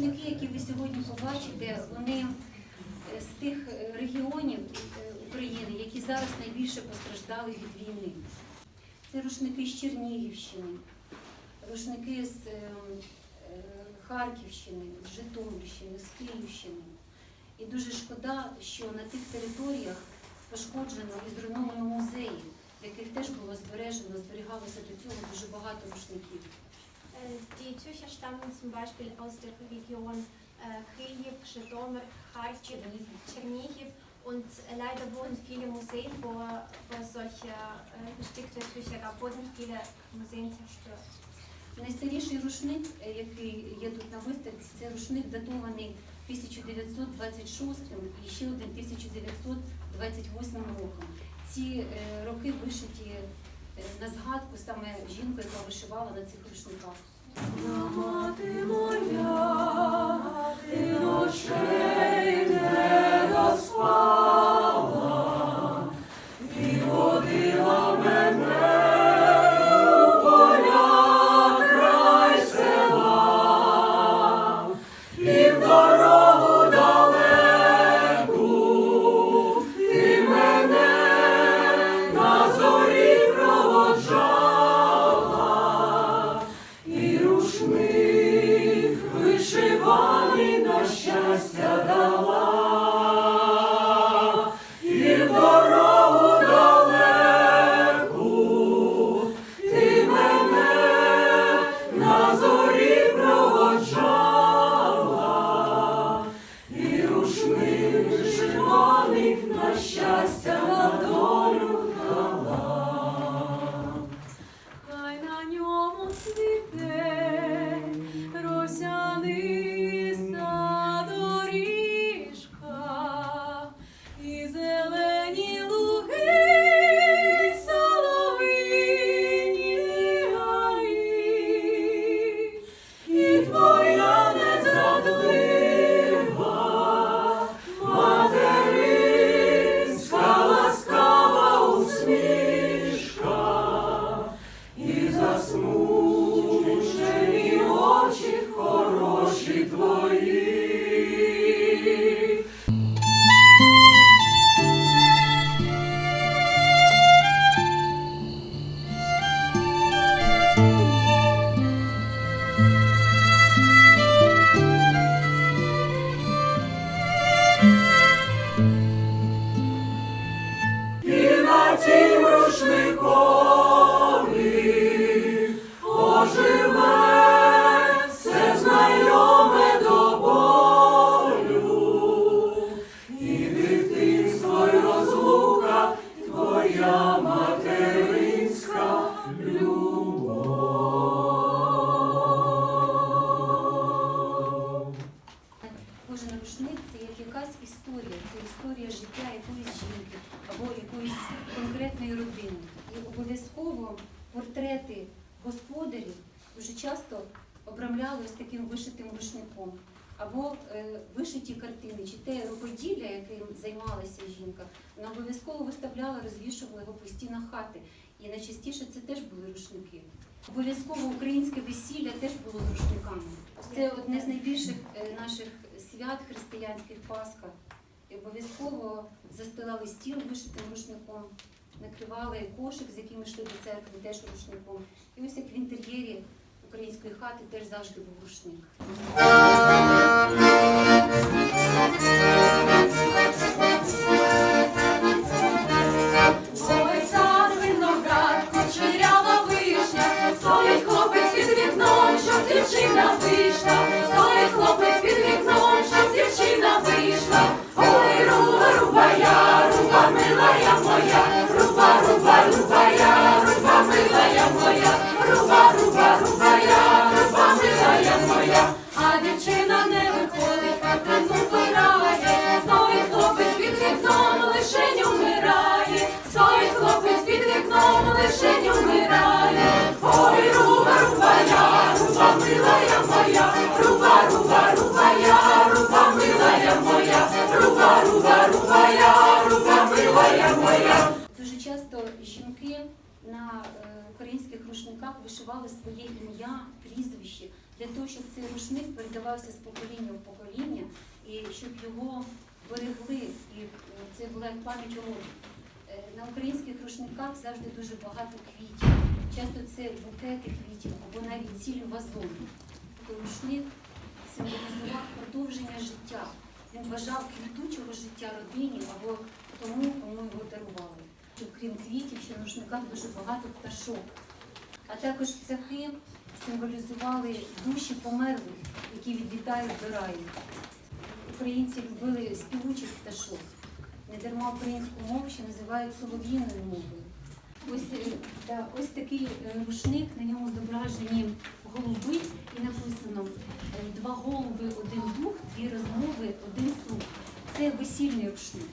рушники, які ви сьогодні побачите, вони е, з тих е, регіонів е, України, які зараз найбільше постраждали від війни. Це рушники з Чернігівщини, рушники з Харківщини, з Житомирщини, з Київщини. І дуже шкода, що на тих територіях пошкоджено і зруйновано музеї, в яких теж було збережено, зберігалося до цього дуже багато рушників. Äh, Die Tücher stammen zum Beispiel aus der Region äh, Kyiv, Zhytomyr, Kharkiv, Tschernihiv und äh, leider wurden viele Museen, wo, wo solche äh, bestickte Tücher gab, wurden viele Museen zerstört. Найстаріший рушник, е, який є тут на виставці, це рушник датований 1926 і ще один 1928 роком. Ці е, роки вишиті е, на згадку саме жінку, яка вишивала на цих рушниках. Мати моя, ти ночей і рушник вишиваний оживе все знайоме до болю, і дитинство й розлука, твоя материнська любов. Кожен рушник це як якась історія, це історія життя якоїсь жінки або якоїсь конкретної родини. І обов'язково портрети господарів дуже часто обрамляли ось таким вишитим рушником. Або е, вишиті картини, чи те рукоділля, яким займалася жінка, вона обов'язково виставляла, розвішувала його по стінах хати. І найчастіше це теж були рушники. Обов'язково українське весілля теж було з рушниками. Це одне з найбільших е, наших свят християнських Пасха. І обов'язково застилали стіл вишитим рушником, накривали кошик, з яким йшли до церкви, теж рушником. І ось як в інтер'єрі української хати теж завжди був рушник. Жінки на е, українських рушниках вишивали своє ім'я, прізвище, для того, щоб цей рушник передавався з покоління в покоління і щоб його берегли. І е, це була як пам'ять роду. Е, На українських рушниках завжди дуже багато квітів. Часто це букети квітів або навіть цілі вазони. Тобто рушник символізував продовження життя. Він бажав квітучого життя родині або тому, кому його дарували. Що Крім квітів, ще на рушниках дуже багато пташок. А також цехи символізували душі померлих, які відлітають до раю. Українці любили співучих пташок. Недарма українську мову ще називають солов'їною мовою. Ось, е, да, ось такий е, рушник, на ньому зображені голуби і написано е, два голуби, один дух, дві розмови, один слух. Це весільний рушник.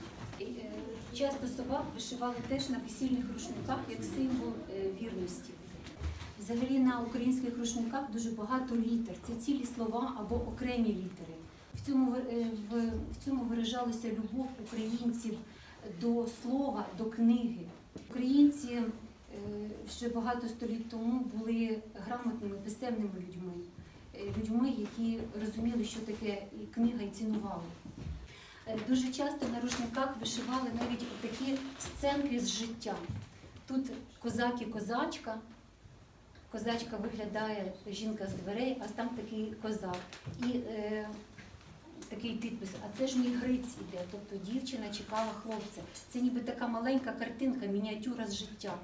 Часто собак вишивали теж на весільних рушниках як символ е, вірності. Взагалі на українських рушниках дуже багато літер. Це цілі слова або окремі літери. В цьому, е, в, цьому виражалася любов українців до слова, до книги. Українці ще багато століть тому були грамотними писемними людьми, е, людьми, які розуміли, що таке і книга, і цінували. Е, Дуже часто на рушниках вишивали навіть такі сценки з життя. Тут козак і козачка. Козачка виглядає жінка з дверей, а там такий козак. І е, такий підпис, а це ж мій гриць іде, тобто дівчина чекала хлопця. Це ніби така маленька картинка, мініатюра з життя.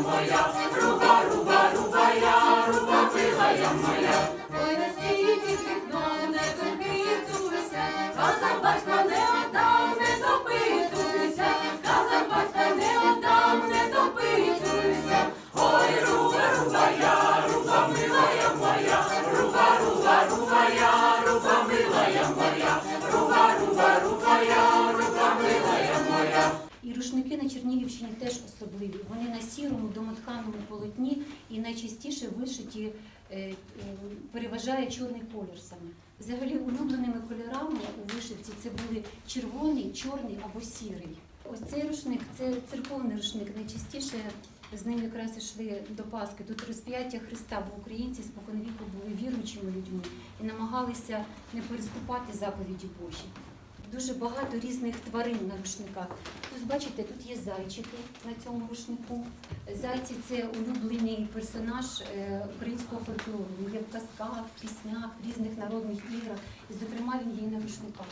Моя, руба, руба, руба я, руба милая моя. Ой, на стіні під не допитуйся, казав батька не отдам, не допитуйся, казав батька не отдам, не допитуйся. Рушники на Чернігівщині теж особливі. Вони на сірому домотканому полотні і найчастіше вишиті е, переважає чорний колір саме. Взагалі улюбленими кольорами у вишивці це були червоний, чорний або сірий. Ось цей рушник це церковний рушник. Найчастіше з ним якраз йшли до Пасхи. Тут розп'яття Христа, бо українці споконвіку були віруючими людьми і намагалися не переступати заповіді Божі. Дуже багато різних тварин на рушниках. Тут бачите, тут є зайчики на цьому рушнику. Зайці це улюблений персонаж е, українського фольклору. Він є в казках, в піснях, в різних народних іграх. І, зокрема, він є на рушниках.